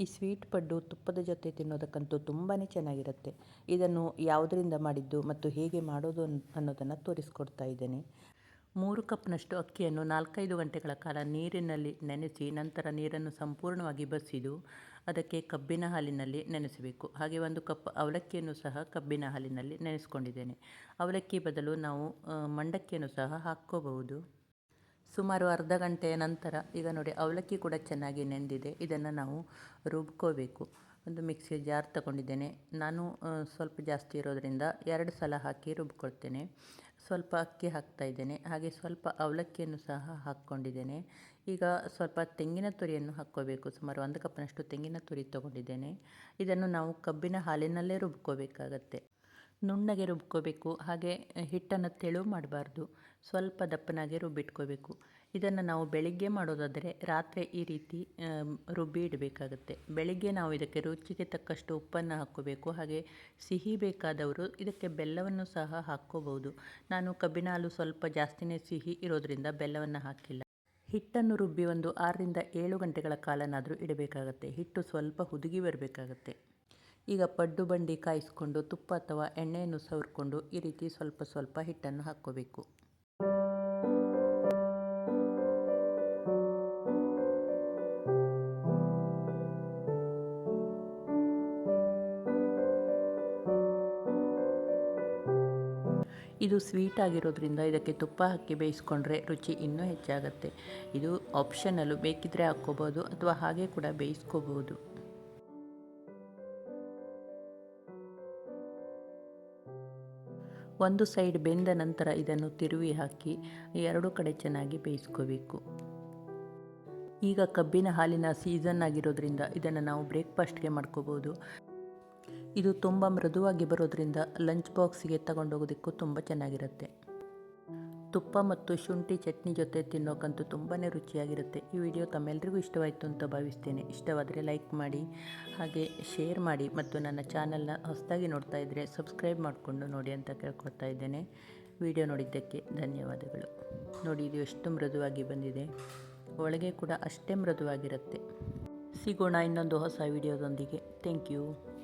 ಈ ಸ್ವೀಟ್ ಪಡ್ಡು ತುಪ್ಪದ ಜೊತೆ ತಿನ್ನೋದಕ್ಕಂತೂ ತುಂಬಾ ಚೆನ್ನಾಗಿರುತ್ತೆ. ಇದನ್ನು ಯಾವುದರಿಂದ ಮಾಡಿದ್ದು ಮತ್ತು ಹೇಗೆ ಮಾಡೋದು ಅನ್- ಅನ್ನೋದನ್ನು ತೋರಿಸ್ಕೊಡ್ತಾ ಇದ್ದೇನೆ. ಮೂರು ಕಪ್ನಷ್ಟು ಅಕ್ಕಿಯನ್ನು ನಾಲ್ಕೈದು ಗಂಟೆಗಳ ಕಾಲ ನೀರಿನಲ್ಲಿ ನೆನೆಸಿ ನಂತರ ನೀರನ್ನು ಸಂಪೂರ್ಣವಾಗಿ ಬಸಿದು ಅದಕ್ಕೆ ಕಬ್ಬಿನ ಹಾಲಿನಲ್ಲಿ ನೆನೆಸಬೇಕು. ಹಾಗೆ ಒಂದು ಕಪ್ ಅವಲಕ್ಕಿಯನ್ನು ಸಹ ಕಬ್ಬಿನ ಹಾಲಿನಲ್ಲಿ ನೆನೆಸ್ಕೊಂಡಿದ್ದೇನೆ. ಅವಲಕ್ಕಿ ಬದಲು ನಾವು ಮಂಡಕ್ಕಿಯನ್ನು ಸಹ ಹಾಕ್ಕೋಬಹುದು. ಸುಮಾರು ಅರ್ಧ ಗಂಟೆಯ ನಂತರ ಈಗ ನೋಡಿ ಅವಲಕ್ಕಿ ಕೂಡ ಚೆನ್ನಾಗಿ ನೆಂದಿದೆ. ಇದನ್ನು ನಾವು ರುಬ್ಕೋಬೇಕು. ಒಂದು ಮಿಕ್ಸಿ ಜಾರ್ ತಗೊಂಡಿದ್ದೇನೆ. ನಾನು ಸ್ವಲ್ಪ ಜಾಸ್ತಿ ಇರೋದರಿಂದ ಎರಡು ಸಲ ಹಾಕಿ ರುಬ್ಕೊಳ್ತೇನೆ. ಸ್ವಲ್ಪ ಅಕ್ಕಿ ಹಾಕ್ತಾ ಇದ್ದೇನೆ. ಹಾಗೆ ಸ್ವಲ್ಪ ಅವಲಕ್ಕಿಯನ್ನು ಸಹ ಹಾಕ್ಕೊಂಡಿದ್ದೇನೆ. ಈಗ ಸ್ವಲ್ಪ ತೆಂಗಿನ ತುರಿಯನ್ನು ಹಾಕ್ಕೋಬೇಕು. ಸುಮಾರು ಒಂದು ಕಪ್ನಷ್ಟು ತೆಂಗಿನ ತುರಿ ತಗೊಂಡಿದ್ದೇನೆ. ಇದನ್ನು ನಾವು ಕಬ್ಬಿನ ಹಾಲಿನಲ್ಲೇ ರುಬ್ಕೋಬೇಕಾಗತ್ತೆ. ನುಣ್ಣಗೆ ರುಬ್ಕೋಬೇಕು, ಹಾಗೆ ಹಿಟ್ಟನ್ನು ತೆಳು ಮಾಡಬಾರ್ದು. ಸ್ವಲ್ಪ ದಪ್ಪನಾಗೆ ರುಬ್ಬಿಟ್ಕೋಬೇಕು. ಇದನ್ನು ನಾವು ಬೆಳಿಗ್ಗೆ ಮಾಡೋದಾದರೆ ರಾತ್ರಿ ಈ ರೀತಿ ರುಬ್ಬಿ ಇಡಬೇಕಾಗುತ್ತೆ. ಬೆಳಿಗ್ಗೆ ನಾವು ಇದಕ್ಕೆ ರುಚಿಗೆ ತಕ್ಕಷ್ಟು ಉಪ್ಪನ್ನು ಹಾಕ್ಕೋಬೇಕು, ಹಾಗೆ ಸಿಹಿ ಬೇಕಾದವರು ಇದಕ್ಕೆ ಬೆಲ್ಲವನ್ನು ಸಹ ಹಾಕ್ಕೋಬಹುದು. ನಾನು ಕಬ್ಬಿನ ಹಾಲು ಸ್ವಲ್ಪ ಜಾಸ್ತಿನೇ ಸಿಹಿ ಇರೋದರಿಂದ ಬೆಲ್ಲವನ್ನು ಹಾಕಿಲ್ಲ. ಹಿಟ್ಟನ್ನು ರುಬ್ಬಿ ಒಂದು ಆರರಿಂದ ಏಳು ಗಂಟೆಗಳ ಕಾಲನಾದರೂ ಇಡಬೇಕಾಗತ್ತೆ. ಹಿಟ್ಟು ಸ್ವಲ್ಪ ಹುದುಗಿ ಬರಬೇಕಾಗತ್ತೆ. ಈಗ ಪಡ್ಡು ಬಂಡಿ ಕಾಯಿಸ್ಕೊಂಡು, ತುಪ್ಪ ಅಥವಾ ಎಣ್ಣೆಯನ್ನು ಸವರ್ಕೊಂಡು ಈ ರೀತಿ ಸ್ವಲ್ಪ ಸ್ವಲ್ಪ ಹಿಟ್ಟನ್ನು ಹಾಕ್ಕೋಬೇಕು. ಇದು ಸ್ವೀಟ್ ಆಗಿರೋದ್ರಿಂದ ಇದಕ್ಕೆ ತುಪ್ಪ ಹಾಕಿ ಬೇಯಿಸ್ಕೊಂಡ್ರೆ ರುಚಿ ಇನ್ನೂ ಹೆಚ್ಚಾಗುತ್ತೆ. ಇದು ಆಪ್ಷನಲ್ಲು ಬೇಕಿದ್ರೆ ಹಾಕ್ಕೋಬೋದು ಅಥವಾ ಹಾಗೆ ಕೂಡ ಬೇಯಿಸ್ಕೋಬಹುದು ಒಂದು ಸೈಡ್ ಬೆಂದ ನಂತರ ಇದನ್ನು ತಿರುವಿ ಹಾಕಿ ಎರಡು ಕಡೆ ಚೆನ್ನಾಗಿ ಬೇಯಿಸ್ಕೋಬೇಕು. ಈಗ ಕಬ್ಬಿನ ಹಾಲಿನ ಸೀಸನ್ ಆಗಿರೋದ್ರಿಂದ ಇದನ್ನು ನಾವು ಬ್ರೇಕ್ಫಾಸ್ಟ್ಗೆ ಮಾಡ್ಕೋಬೋದು. ಇದು ತುಂಬ ಮೃದುವಾಗಿ ಬರೋದ್ರಿಂದ ಲಂಚ್ ಬಾಕ್ಸ್ಗೆ ತಗೊಂಡೋಗೋದಕ್ಕೂ ತುಂಬ ಚೆನ್ನಾಗಿರುತ್ತೆ. ತುಪ್ಪ ಮತ್ತು ಶುಂಠಿ ಚಟ್ನಿ ಜೊತೆ ತಿನ್ನೋಕ್ಕಂತೂ ತುಂಬಾ ರುಚಿಯಾಗಿರುತ್ತೆ. ಈ ವಿಡಿಯೋ ತಮ್ಮೆಲ್ಲರಿಗೂ ಇಷ್ಟವಾಯಿತು ಅಂತ ಭಾವಿಸ್ತೇನೆ. ಇಷ್ಟವಾದರೆ ಲೈಕ್ ಮಾಡಿ, ಹಾಗೆ ಶೇರ್ ಮಾಡಿ ಮತ್ತು ನನ್ನ ಚಾನಲ್ನ ಹೊಸದಾಗಿ ನೋಡ್ತಾ ಇದ್ದರೆ ಸಬ್ಸ್ಕ್ರೈಬ್ ಮಾಡಿಕೊಂಡು ನೋಡಿ ಅಂತ ಕೇಳ್ಕೊಳ್ತಾ ಇದ್ದೇನೆ. ವಿಡಿಯೋ ನೋಡಿದ್ದಕ್ಕೆ ಧನ್ಯವಾದಗಳು. ನೋಡಿ, ಇದು ಎಷ್ಟು ಮೃದುವಾಗಿ ಬಂದಿದೆ. ಒಳಗೆ ಕೂಡ ಅಷ್ಟೇ ಮೃದುವಾಗಿರುತ್ತೆ. ಸಿಗೋಣ ಇನ್ನೊಂದು ಹೊಸ ವಿಡಿಯೋದೊಂದಿಗೆ. Thank you.